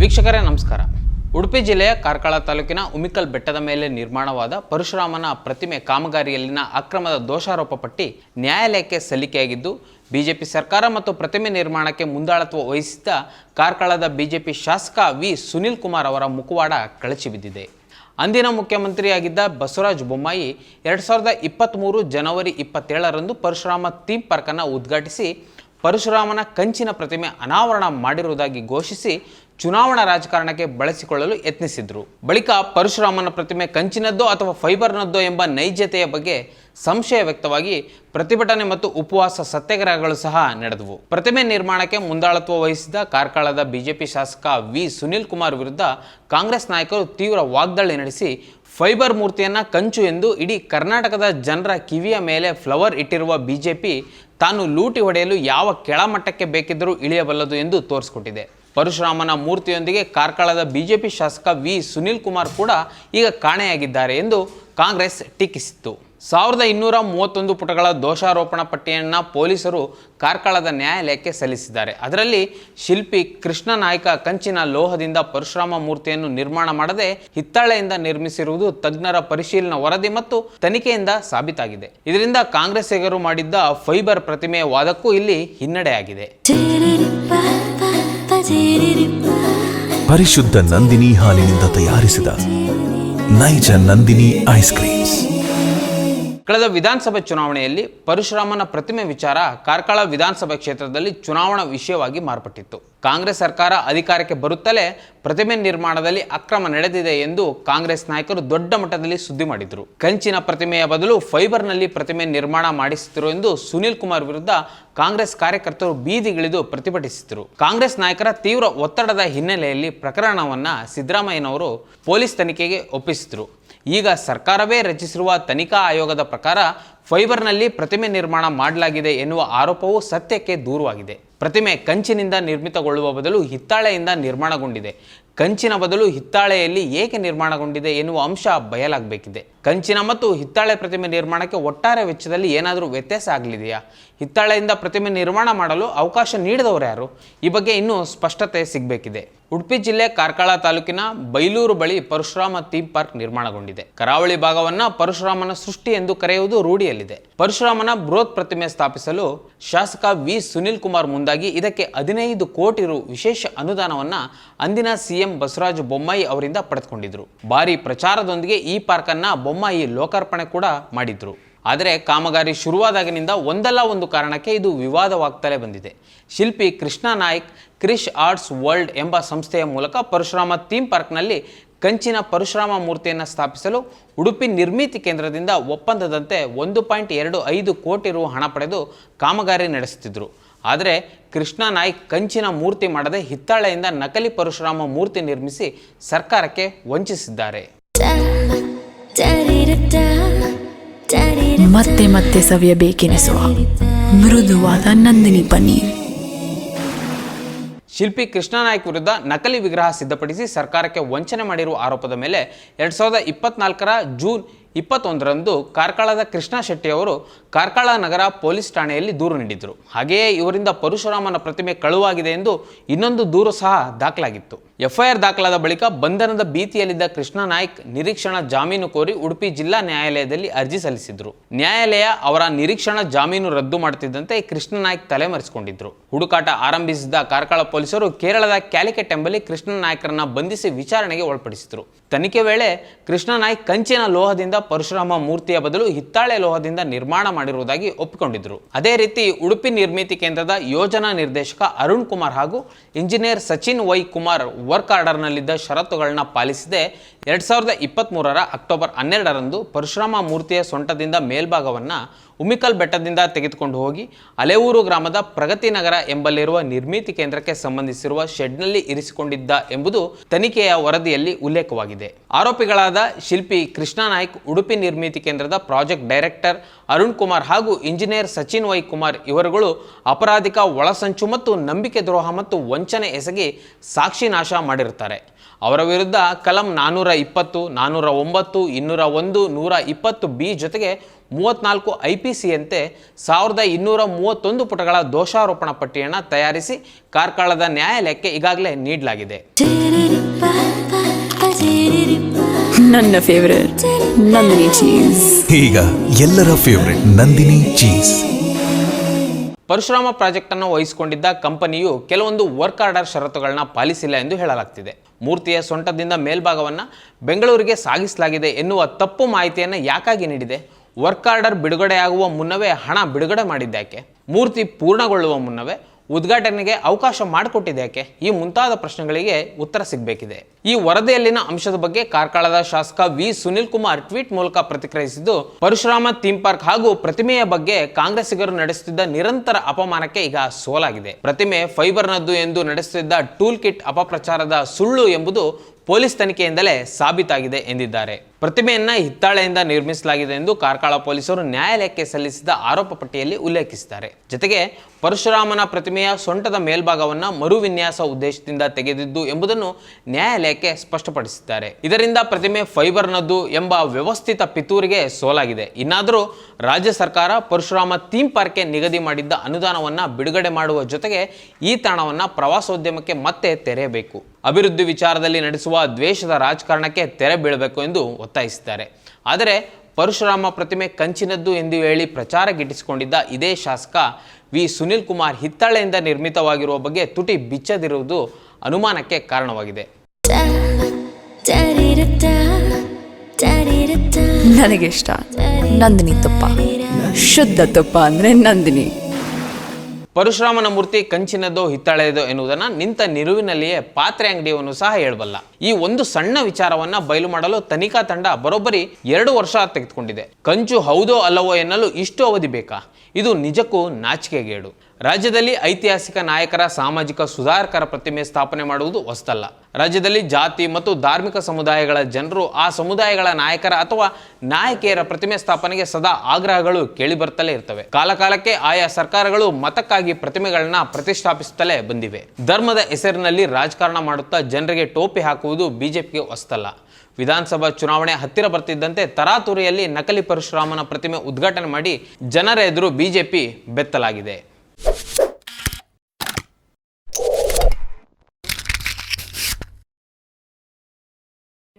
ವೀಕ್ಷಕರೇ, ನಮಸ್ಕಾರ. ಉಡುಪಿ ಜಿಲ್ಲೆಯ ಕಾರ್ಕಳ ತಾಲೂಕಿನ ಉಮಿಕಲ್ ಬೆಟ್ಟದ ಮೇಲೆ ನಿರ್ಮಾಣವಾದ ಪರಶುರಾಮನ ಪ್ರತಿಮೆ ಕಾಮಗಾರಿಯಲ್ಲಿನ ಅಕ್ರಮದ ದೋಷಾರೋಪ ಪಟ್ಟಿ ನ್ಯಾಯಾಲಯಕ್ಕೆ ಸಲ್ಲಿಕೆಯಾಗಿದ್ದು, ಬಿಜೆಪಿ ಸರ್ಕಾರ ಮತ್ತು ಪ್ರತಿಮೆ ನಿರ್ಮಾಣಕ್ಕೆ ಮುಂದಾಳತ್ವ ವಹಿಸಿದ್ದ ಕಾರ್ಕಳದ ಬಿಜೆಪಿ ಶಾಸಕ ವಿ. ಸುನಿಲ್ ಕುಮಾರ್ ಅವರ ಮುಖವಾಡ ಕಳಚಿ ಬಿದ್ದಿದೆ. ಅಂದಿನ ಮುಖ್ಯಮಂತ್ರಿಯಾಗಿದ್ದ ಬಸವರಾಜ ಬೊಮ್ಮಾಯಿ ಎರಡು ಸಾವಿರದ ಇಪ್ಪತ್ತ್ಮೂರು ಜನವರಿ ಇಪ್ಪತ್ತೇಳರಂದು ಪರಶುರಾಮ ಥೀಮ್ ಪಾರ್ಕನ್ನು ಉದ್ಘಾಟಿಸಿ ಪರಶುರಾಮನ ಕಂಚಿನ ಪ್ರತಿಮೆ ಅನಾವರಣ ಮಾಡಿರುವುದಾಗಿ ಘೋಷಿಸಿ ಚುನಾವಣಾ ರಾಜಕಾರಣಕ್ಕೆ ಬಳಸಿಕೊಳ್ಳಲು ಯತ್ನಿಸಿದ್ರು. ಬಳಿಕ ಪರಶುರಾಮನ ಪ್ರತಿಮೆ ಕಂಚಿನದ್ದೋ ಅಥವಾ ಫೈಬರ್ನದ್ದೋ ಎಂಬ ನೈಜತೆಯ ಬಗ್ಗೆ ಸಂಶಯ ವ್ಯಕ್ತವಾಗಿ ಪ್ರತಿಭಟನೆ ಮತ್ತು ಉಪವಾಸ ಸತ್ಯಾಗ್ರಹಗಳು ಸಹ ನಡೆದವು. ಪ್ರತಿಮೆ ನಿರ್ಮಾಣಕ್ಕೆ ಮುಂದಾಳತ್ವ ವಹಿಸಿದ ಕಾರ್ಕಳದ ಬಿಜೆಪಿ ಶಾಸಕ ವಿ. ಸುನಿಲ್ ಕುಮಾರ್ ವಿರುದ್ಧ ಕಾಂಗ್ರೆಸ್ ನಾಯಕರು ತೀವ್ರ ವಾಗ್ದಾಳಿ ನಡೆಸಿ ಫೈಬರ್ ಮೂರ್ತಿಯನ್ನು ಕಂಚು ಎಂದು ಇಡೀ ಕರ್ನಾಟಕದ ಜನರ ಕಿವಿಯ ಮೇಲೆ ಫ್ಲವರ್ ಇಟ್ಟಿರುವ ಬಿಜೆಪಿ ತಾನು ಲೂಟಿ ಹೊಡೆಯಲು ಯಾವ ಕೆಳಮಟ್ಟಕ್ಕೆ ಬೇಕಿದ್ದರೂ ಇಳಿಯಬಲ್ಲದು ಎಂದು ತೋರಿಸಿಕೊಟ್ಟಿದೆ. ಪರಶುರಾಮನ ಮೂರ್ತಿಯೊಂದಿಗೆ ಕಾರ್ಕಳದ ಬಿಜೆಪಿ ಶಾಸಕ ವಿ. ಸುನಿಲ್ ಕುಮಾರ್ ಕೂಡ ಈಗ ಕಾಣೆಯಾಗಿದ್ದಾರೆ ಎಂದು ಕಾಂಗ್ರೆಸ್ ಟೀಕಿಸಿತ್ತು. ಸಾವಿರದ ಇನ್ನೂರ ಮೂವತ್ತೊಂದು ಪುಟಗಳ ದೋಷಾರೋಪಣಾ ಪಟ್ಟಿಯನ್ನು ಪೊಲೀಸರು ಕಾರ್ಕಳದ ನ್ಯಾಯಾಲಯಕ್ಕೆ ಸಲ್ಲಿಸಿದ್ದಾರೆ. ಅದರಲ್ಲಿ ಶಿಲ್ಪಿ ಕೃಷ್ಣ ನಾಯ್ಕ ಕಂಚಿನ ಲೋಹದಿಂದ ಪರಶುರಾಮ ಮೂರ್ತಿಯನ್ನು ನಿರ್ಮಾಣ ಮಾಡದೆ ಹಿತ್ತಾಳೆಯಿಂದ ನಿರ್ಮಿಸಿರುವುದು ತಜ್ಞರ ಪರಿಶೀಲನಾ ವರದಿ ಮತ್ತು ತನಿಖೆಯಿಂದ ಸಾಬೀತಾಗಿದೆ. ಇದರಿಂದ ಕಾಂಗ್ರೆಸ್ಸಿಗರು ಮಾಡಿದ್ದ ಫೈಬರ್ ಪ್ರತಿಮೆಯ ವಾದಕ್ಕೂ ಇಲ್ಲಿ ಹಿನ್ನಡೆಯಾಗಿದೆ. ಪರಿಶುದ್ಧ ನಂದಿನಿ ಹಾಲಿನಿಂದ ತಯಾರಿಸಿದ ನೈಜ ನಂದಿನಿ ಐಸ್ ಕ್ರೀಮ್ಸ್. ಕಳೆದ ವಿಧಾನಸಭೆ ಚುನಾವಣೆಯಲ್ಲಿ ಪರಶುರಾಮನ ಪ್ರತಿಮೆ ವಿಚಾರ ಕಾರ್ಕಳ ವಿಧಾನಸಭಾ ಕ್ಷೇತ್ರದಲ್ಲಿ ಚುನಾವಣಾ ವಿಷಯವಾಗಿ ಮಾರ್ಪಟ್ಟಿತ್ತು. ಕಾಂಗ್ರೆಸ್ ಸರ್ಕಾರ ಅಧಿಕಾರಕ್ಕೆ ಬರುತ್ತಲೇ ಪ್ರತಿಮೆ ನಿರ್ಮಾಣದಲ್ಲಿ ಅಕ್ರಮ ನಡೆದಿದೆ ಎಂದು ಕಾಂಗ್ರೆಸ್ ನಾಯಕರು ದೊಡ್ಡ ಮಟ್ಟದಲ್ಲಿ ಸುದ್ದಿ ಮಾಡಿದ್ರು. ಕಂಚಿನ ಪ್ರತಿಮೆಯ ಬದಲು ಫೈಬರ್ನಲ್ಲಿ ಪ್ರತಿಮೆ ನಿರ್ಮಾಣ ಮಾಡಿಸುತ್ತಿರು ಎಂದು ಸುನಿಲ್ ಕುಮಾರ್ ವಿರುದ್ಧ ಕಾಂಗ್ರೆಸ್ ಕಾರ್ಯಕರ್ತರು ಬೀದಿಗಿಳಿದು ಪ್ರತಿಭಟಿಸಿದರು. ಕಾಂಗ್ರೆಸ್ ನಾಯಕರ ತೀವ್ರ ಒತ್ತಡದ ಹಿನ್ನೆಲೆಯಲ್ಲಿ ಪ್ರಕರಣವನ್ನು ಸಿದ್ದರಾಮಯ್ಯನವರು ಪೊಲೀಸ್ ತನಿಖೆಗೆ ಒಪ್ಪಿಸಿದರು. ಈಗ ಸರ್ಕಾರವೇ ರಚಿಸಿರುವ ತನಿಖಾ ಆಯೋಗದ ಪ್ರಕಾರ ಫೈಬರ್ನಲ್ಲಿ ಪ್ರತಿಮೆ ನಿರ್ಮಾಣ ಮಾಡಲಾಗಿದೆ ಎನ್ನುವ ಆರೋಪವು ಸತ್ಯಕ್ಕೆ ದೂರವಾಗಿದೆ. ಪ್ರತಿಮೆ ಕಂಚಿನಿಂದ ನಿರ್ಮಿತಗೊಳ್ಳುವ ಬದಲು ಹಿತ್ತಾಳೆಯಿಂದ ನಿರ್ಮಾಣಗೊಂಡಿದೆ. ಕಂಚಿನ ಬದಲು ಹಿತ್ತಾಳೆಯಲ್ಲಿ ಏಕೆ ನಿರ್ಮಾಣಗೊಂಡಿದೆ ಎನ್ನುವ ಅಂಶ ಬಯಲಾಗಬೇಕಿದೆ. ಕಂಚಿನ ಮತ್ತು ಹಿತ್ತಾಳೆ ಪ್ರತಿಮೆ ನಿರ್ಮಾಣಕ್ಕೆ ಒಟ್ಟಾರೆ ವೆಚ್ಚದಲ್ಲಿ ಏನಾದರೂ ವ್ಯತ್ಯಾಸ ಆಗಲಿದೆಯಾ? ಹಿತ್ತಾಳೆಯಿಂದ ಪ್ರತಿಮೆ ನಿರ್ಮಾಣ ಮಾಡಲು ಅವಕಾಶ ನೀಡಿದವರು ಯಾರು? ಈ ಬಗ್ಗೆ ಇನ್ನೂ ಸ್ಪಷ್ಟತೆ ಸಿಗಬೇಕಿದೆ. ಉಡುಪಿ ಜಿಲ್ಲೆ ಕಾರ್ಕಳ ತಾಲೂಕಿನ ಬೈಲೂರು ಬಳಿ ಪರಶುರಾಮ ಥೀಮ್ ಪಾರ್ಕ್ ನಿರ್ಮಾಣಗೊಂಡಿದೆ. ಕರಾವಳಿ ಭಾಗವನ್ನ ಪರಶುರಾಮನ ಸೃಷ್ಟಿ ಎಂದು ಕರೆಯುವುದು ರೂಢಿಯಲ್ಲಿದೆ. ಪರಶುರಾಮನ ಬೃಹತ್ ಪ್ರತಿಮೆ ಸ್ಥಾಪಿಸಲು ಶಾಸಕ ವಿ. ಸುನಿಲ್ ಕುಮಾರ್ ಮುಂದಾಗಿ ಇದಕ್ಕೆ ಹದಿನೈದು ಕೋಟಿ ರು ವಿಶೇಷ ಅನುದಾನವನ್ನ ಅಂದಿನ ಸಿಎಂ ಬಸವರಾಜ ಬೊಮ್ಮಾಯಿ ಅವರಿಂದ ಪಡೆದುಕೊಂಡಿದ್ರು. ಭಾರಿ ಪ್ರಚಾರದೊಂದಿಗೆ ಈ ಪಾರ್ಕ್ ಅನ್ನ ಬೊಮ್ಮಾಯಿ ಲೋಕಾರ್ಪಣೆ ಕೂಡ ಮಾಡಿದ್ರು. ಆದರೆ ಕಾಮಗಾರಿ ಶುರುವಾದಾಗಿನಿಂದ ಒಂದಲ್ಲ ಒಂದು ಕಾರಣಕ್ಕೆ ಇದು ವಿವಾದವಾಗ್ತಲೇ ಬಂದಿದೆ. ಶಿಲ್ಪಿ ಕೃಷ್ಣ ನಾಯ್ಕ್, ಕ್ರಿಶ್ ಆರ್ಟ್ಸ್ ವರ್ಲ್ಡ್ ಎಂಬ ಸಂಸ್ಥೆಯ ಮೂಲಕ ಪರಶುರಾಮ ಥೀಮ್ ಪಾರ್ಕ್ನಲ್ಲಿ ಕಂಚಿನ ಪರಶುರಾಮ ಮೂರ್ತಿಯನ್ನು ಸ್ಥಾಪಿಸಲು ಉಡುಪಿ ನಿರ್ಮಿತಿ ಕೇಂದ್ರದಿಂದ ಒಪ್ಪಂದದಂತೆ ಒಂದು ಪಾಯಿಂಟ್ ಎರಡು ಐದು ಕೋಟಿ ರು ಹಣ ಪಡೆದು ಕಾಮಗಾರಿ ನಡೆಸುತ್ತಿದ್ದರು ಆದರೆ ಕೃಷ್ಣ ನಾಯ್ಕ್ ಕಂಚಿನ ಮೂರ್ತಿ ಮಾಡದೆ ಹಿತ್ತಾಳೆಯಿಂದ ನಕಲಿ ಪರಶುರಾಮ ಮೂರ್ತಿ ನಿರ್ಮಿಸಿ ಸರ್ಕಾರಕ್ಕೆ ವಂಚಿಸಿದ್ದಾರೆ. ಮತ್ತೆ ಮತ್ತೆ ಸವಿಯಬೇಕೆನಿಸುವ ಮೃದುವಾದ ನಂದಿನಿ ಪನ್ನೀರ್. ಶಿಲ್ಪಿ ಕೃಷ್ಣಾನಾಯ್ಕ ವಿರುದ್ಧ ನಕಲಿ ವಿಗ್ರಹ ಸಿದ್ಧಪಡಿಸಿ ಸರ್ಕಾರಕ್ಕೆ ವಂಚನೆ ಮಾಡಿರುವ ಆರೋಪದ ಮೇಲೆ ಎರಡು ಸಾವಿರದ ಇಪ್ಪತ್ನಾಲ್ಕರ ಜೂನ್ ಇಪ್ಪತ್ತೊಂದರಂದು ಕಾರ್ಕಳದ ಕೃಷ್ಣ ಶೆಟ್ಟಿ ಅವರು ಕಾರ್ಕಳ ನಗರ ಪೊಲೀಸ್ ಠಾಣೆಯಲ್ಲಿ ದೂರು ನೀಡಿದರು. ಹಾಗೆಯೇ ಇವರಿಂದ ಪರಶುರಾಮನ ಪ್ರತಿಮೆ ಕಳುವಾಗಿದೆ ಎಂದು ಇನ್ನೊಂದು ದೂರು ಸಹ ದಾಖಲಾಗಿತ್ತು. ಎಫ್ಐಆರ್ ದಾಖಲಾದ ಬಳಿಕ ಬಂಧನದ ಭೀತಿಯಲ್ಲಿದ್ದ ಕೃಷ್ಣ ನಾಯ್ಕ್ ನಿರೀಕ್ಷಣಾ ಜಾಮೀನು ಕೋರಿ ಉಡುಪಿ ಜಿಲ್ಲಾ ನ್ಯಾಯಾಲಯದಲ್ಲಿ ಅರ್ಜಿ ಸಲ್ಲಿಸಿದ್ರು. ನ್ಯಾಯಾಲಯ ಅವರ ನಿರೀಕ್ಷಣಾ ಜಾಮೀನು ರದ್ದು ಮಾಡುತ್ತಿದ್ದಂತೆ ಕೃಷ್ಣ ನಾಯ್ಕ್ ತಲೆಮರೆಸಿಕೊಂಡಿದ್ರು. ಹುಡುಕಾಟ ಆರಂಭಿಸಿದ ಕಾರ್ಕಳ ಪೊಲೀಸರು ಕೇರಳದ ಕ್ಯಾಲಿಕೆಟ್ ಎಂಬಲ್ಲಿ ಕೃಷ್ಣ ನಾಯ್ಕರನ್ನ ಬಂಧಿಸಿ ವಿಚಾರಣೆಗೆ ಒಳಪಡಿಸಿದ್ರು. ತನಿಖೆ ವೇಳೆ ಕೃಷ್ಣ ನಾಯ್ಕ್ ಕಂಚಿನ ಲೋಹದಿಂದ ಪರಶುರಾಮ ಮೂರ್ತಿಯ ಬದಲು ಹಿತ್ತಾಳೆ ಲೋಹದಿಂದ ನಿರ್ಮಾಣ ಮಾಡಿರುವುದಾಗಿ ಒಪ್ಪಿಕೊಂಡಿದ್ರು. ಅದೇ ರೀತಿ ಉಡುಪಿ ನಿರ್ಮಿತಿ ಕೇಂದ್ರದ ಯೋಜನಾ ನಿರ್ದೇಶಕ ಅರುಣ್ ಕುಮಾರ್ ಹಾಗೂ engineer Sachin Y Kumar work ಆರ್ಡರ್ನಲ್ಲಿದ್ದ ಷರತ್ತುಗಳನ್ನ ಪಾಲಿಸದೆ. ಎರಡು ಸಾವಿರದ ಇಪ್ಪತ್ತ್ಮೂರರ ಅಕ್ಟೋಬರ್ ಹನ್ನೆರಡರಂದು ಪರಶುರಾಮ ಮೂರ್ತಿಯ ಸೊಂಟದಿಂದ ಮೇಲ್ಭಾಗವನ್ನು ಉಮಿಕಲ್ ಬೆಟ್ಟದಿಂದ ತೆಗೆದುಕೊಂಡು ಹೋಗಿ ಅಲೆಊರು ಗ್ರಾಮದ ಪ್ರಗತಿ ನಗರ ಎಂಬಲ್ಲಿರುವ ನಿರ್ಮಿತಿ ಕೇಂದ್ರಕ್ಕೆ ಸಂಬಂಧಿಸಿರುವ ಶೆಡ್ನಲ್ಲಿ ಇರಿಸಿಕೊಂಡಿದ್ದ ಎಂಬುದು ತನಿಖೆಯ ವರದಿಯಲ್ಲಿ ಉಲ್ಲೇಖವಾಗಿದೆ. ಆರೋಪಿಗಳಾದ ಶಿಲ್ಪಿ ಕೃಷ್ಣ ನಾಯ್ಕ್, ಉಡುಪಿ ನಿರ್ಮಿತಿ ಕೇಂದ್ರದ ಪ್ರಾಜೆಕ್ಟ್ ಡೈರೆಕ್ಟರ್ ಅರುಣ್ ಕುಮಾರ್ ಹಾಗೂ ಇಂಜಿನಿಯರ್ ಸಚಿನ್ ವೈ ಕುಮಾರ್ ಇವರುಗಳು ಅಪರಾಧಿಕ ಒಳಸಂಚು ಮತ್ತು ನಂಬಿಕೆ ದ್ರೋಹ ಮತ್ತು ವಂಚನೆ ಎಸಗಿ ಸಾಕ್ಷಿ ನಾಶ ಮಾಡಿರುತ್ತಾರೆ. ಅವರ ವಿರುದ್ಧ ಕಲಂ ನಾನ್ನೂರ ಇಪ್ಪತ್ತು ನಾನ್ನೂರ ಒಂಬತ್ತು, ಇನ್ನೂರ ಒಂದು, ನೂರ ಇಪ್ಪತ್ತು ಬಿ ಜೊತೆಗೆ ಮೂವತ್ನಾಲ್ಕು ಐ ಪಿ ಸಿಯಂತೆ ಸಾವಿರದ ಇನ್ನೂರ ಮೂವತ್ತೊಂದು ಪುಟಗಳ ದೋಷಾರೋಪಣ ಪಟ್ಟಿಯನ್ನು ತಯಾರಿಸಿ ಕಾರ್ಕಳದ ನ್ಯಾಯಾಲಯಕ್ಕೆ ಈಗಾಗಲೇ ನೀಡಲಾಗಿದೆ. ನನ್ನ ಫೇವರೇಟ್ ನಂದಿನಿ ಚೀಸ್ ಈಗ ಎಲ್ಲರ favourite Nandini cheese Parashurama project ಅನ್ನು ವಹಿಸಿಕೊಂಡಿದ್ದ ಕಂಪನಿಯು ಕೆಲವೊಂದು ವರ್ಕ್ ಆರ್ಡರ್ ಷರತ್ತುಗಳನ್ನ ಪಾಲಿಸಿಲ್ಲ ಎಂದು ಹೇಳಲಾಗ್ತಿದೆ. ಮೂರ್ತಿಯ ಸೊಂಟದಿಂದ ಮೇಲ್ಭಾಗವನ್ನು ಬೆಂಗಳೂರಿಗೆ ಸಾಗಿಸಲಾಗಿದೆ ಎನ್ನುವ ತಪ್ಪು ಮಾಹಿತಿಯನ್ನು ಯಾಕಾಗಿ ನೀಡಿದೆ? ವರ್ಕ್ ಆರ್ಡರ್ ಬಿಡುಗಡೆಯಾಗುವ ಮುನ್ನವೇ ಹಣ ಬಿಡುಗಡೆ ಮಾಡಿದ್ದಾಕೆ ಮೂರ್ತಿ ಪೂರ್ಣಗೊಳ್ಳುವ ಮುನ್ನವೇ ಉದ್ಘಾಟನೆಗೆ ಅವಕಾಶ ಮಾಡಿಕೊಟ್ಟಿದೆ ಯಾಕೆ? ಈ ಮುಂತಾದ ಪ್ರಶ್ನೆಗಳಿಗೆ ಉತ್ತರ ಸಿಗಬೇಕಿದೆ. ಈ ವರದಿಯಲ್ಲಿನ ಅಂಶದ ಬಗ್ಗೆ ಕಾರ್ಕಳದ ಶಾಸಕ ವಿ. ಸುನಿಲ್ ಕುಮಾರ್ ಟ್ವೀಟ್ ಮೂಲಕ ಪ್ರತಿಕ್ರಿಯಿಸಿದ್ದು, ಪರಶುರಾಮ ಥೀಮ್ ಪಾರ್ಕ್ ಹಾಗೂ ಪ್ರತಿಮೆಯ ಬಗ್ಗೆ ಕಾಂಗ್ರೆಸ್ಸಿಗರು ನಡೆಸುತ್ತಿದ್ದ ನಿರಂತರ ಅಪಮಾನಕ್ಕೆ ಈಗ ಸೋಲಾಗಿದೆ. ಪ್ರತಿಮೆ ಫೈಬರ್ನದ್ದು ಎಂದು ನಡೆಸುತ್ತಿದ್ದ ಟೂಲ್ ಕಿಟ್ ಅಪಪ್ರಚಾರದ ಸುಳ್ಳು ಎಂಬುದು ಪೊಲೀಸ್ ತನಿಖೆಯಿಂದಲೇ ಸಾಬೀತಾಗಿದೆ ಎಂದಿದ್ದಾರೆ. ಪ್ರತಿಮೆಯನ್ನ ಹಿತ್ತಾಳೆಯಿಂದ ನಿರ್ಮಿಸಲಾಗಿದೆ ಎಂದು ಕಾರ್ಕಳ ಪೊಲೀಸರು ನ್ಯಾಯಾಲಯಕ್ಕೆ ಸಲ್ಲಿಸಿದ ಆರೋಪ ಪಟ್ಟಿಯಲ್ಲಿ ಉಲ್ಲೇಖಿಸಿದ್ದಾರೆ. ಜೊತೆಗೆ ಪರಶುರಾಮನ ಪ್ರತಿಮೆಯ ಸೊಂಟದ ಮೇಲ್ಭಾಗವನ್ನು ಮರುವಿನ್ಯಾಸ ಉದ್ದೇಶದಿಂದ ತೆಗೆದಿದ್ದು ಎಂಬುದನ್ನು ನ್ಯಾಯಾಲಯಕ್ಕೆ ಸ್ಪಷ್ಟಪಡಿಸಿದ್ದಾರೆ. ಇದರಿಂದ ಪ್ರತಿಮೆ ಫೈಬರ್ನದ್ದು ಎಂಬ ವ್ಯವಸ್ಥಿತ ಪಿತೂರಿಗೆ ಸೋಲಾಗಿದೆ. ಇನ್ನಾದರೂ ರಾಜ್ಯ ಸರ್ಕಾರ ಪರಶುರಾಮ ಥೀಮ್ ಪಾರ್ಕ್ಗೆ ನಿಗದಿ ಮಾಡಿದ್ದ ಅನುದಾನವನ್ನು ಬಿಡುಗಡೆ ಮಾಡುವ ಜೊತೆಗೆ ಈ ತಾಣವನ್ನು ಪ್ರವಾಸೋದ್ಯಮಕ್ಕೆ ಮತ್ತೆ ತೆರೆಯಬೇಕು. ಅಭಿವೃದ್ಧಿ ವಿಚಾರದಲ್ಲಿ ನಡೆಸುವ ದ್ವೇಷದ ರಾಜಕಾರಣಕ್ಕೆ ತೆರೆ ಬೀಳಬೇಕು ಎಂದು ಒತ್ತಾಯಿಸಿದ್ದಾರೆ. ಆದರೆ ಪರಶುರಾಮ ಪ್ರತಿಮೆ ಕಂಚಿನದ್ದು ಎಂದು ಹೇಳಿ ಪ್ರಚಾರ ಗಿಟ್ಟಿಸಿಕೊಂಡಿದ್ದ ಇದೇ ಶಾಸಕ ವಿ. ಸುನಿಲ್ ಕುಮಾರ್ ಹಿತ್ತಾಳೆಯಿಂದ ನಿರ್ಮಿತವಾಗಿರುವ ಬಗ್ಗೆ ತುಟಿ ಬಿಚ್ಚದಿರುವುದು ಅನುಮಾನಕ್ಕೆ ಕಾರಣವಾಗಿದೆ. ನನಗಿಷ್ಟ ನಂದಿನಿ ತುಪ್ಪ. ಶುದ್ಧ ತುಪ್ಪ ಅಂದ್ರೆ ನಂದಿನಿ. ಪರಶುರಾಮನ ಮೂರ್ತಿ ಕಂಚಿನದೋ ಹಿತ್ತಾಳೆಯದೋ ಎನ್ನುವುದನ್ನು ನಿಂತ ನಿರುವಿನಲ್ಲಿಯೇ ಪಾತ್ರೆ ಅಂಗಡಿಯವನು ಸಹ ಹೇಳಬಲ್ಲ. ಈ ಒಂದು ಸಣ್ಣ ವಿಚಾರವನ್ನ ಬಯಲು ಮಾಡಲು ತನಿಖಾ ತಂಡ ಬರೋಬ್ಬರಿ ಎರಡು ವರ್ಷ ತೆಗೆದುಕೊಂಡಿದೆ. ಕಂಚು ಹೌದೋ ಅಲ್ಲವೋ ಎನ್ನಲು ಇಷ್ಟು ಅವಧಿ ಬೇಕಾ? ಇದು ನಿಜಕ್ಕೂ ನಾಚಿಕೆಗೇಡು. ರಾಜ್ಯದಲ್ಲಿ ಐತಿಹಾಸಿಕ ನಾಯಕರ ಸಾಮಾಜಿಕ ಸುಧಾರಕರ ಪ್ರತಿಮೆ ಸ್ಥಾಪನೆ ಮಾಡುವುದು ಹೊಸತಲ್ಲ. ರಾಜ್ಯದಲ್ಲಿ ಜಾತಿ ಮತ್ತು ಧಾರ್ಮಿಕ ಸಮುದಾಯಗಳ ಜನರು ಆ ಸಮುದಾಯಗಳ ನಾಯಕರ ಅಥವಾ ನಾಯಕಿಯರ ಪ್ರತಿಮೆ ಸ್ಥಾಪನೆಗೆ ಸದಾ ಆಗ್ರಹಗಳು ಕೇಳಿಬರ್ತಲೇ ಇರ್ತವೆ. ಕಾಲಕಾಲಕ್ಕೆ ಆಯಾ ಸರ್ಕಾರಗಳು ಮತಕ್ಕಾಗಿ ಪ್ರತಿಮೆಗಳನ್ನ ಪ್ರತಿಷ್ಠಾಪಿಸುತ್ತಲೇ ಬಂದಿವೆ. ಧರ್ಮದ ಹೆಸರಿನಲ್ಲಿ ರಾಜಕಾರಣ ಮಾಡುತ್ತಾ ಜನರಿಗೆ ಟೋಪಿ ಹಾಕುವುದು ಬಿಜೆಪಿಗೆ ಹೊಸತಲ್ಲ. ವಿಧಾನಸಭಾ ಚುನಾವಣೆ ಹತ್ತಿರ ಬರ್ತಿದ್ದಂತೆ ತರಾತುರಿಯಲ್ಲಿ ನಕಲಿ ಪರಶುರಾಮನ ಪ್ರತಿಮೆ ಉದ್ಘಾಟನೆ ಮಾಡಿ ಜನರ ಎದುರು ಬಿಜೆಪಿ ಬೆತ್ತಲಾಗಿದೆ.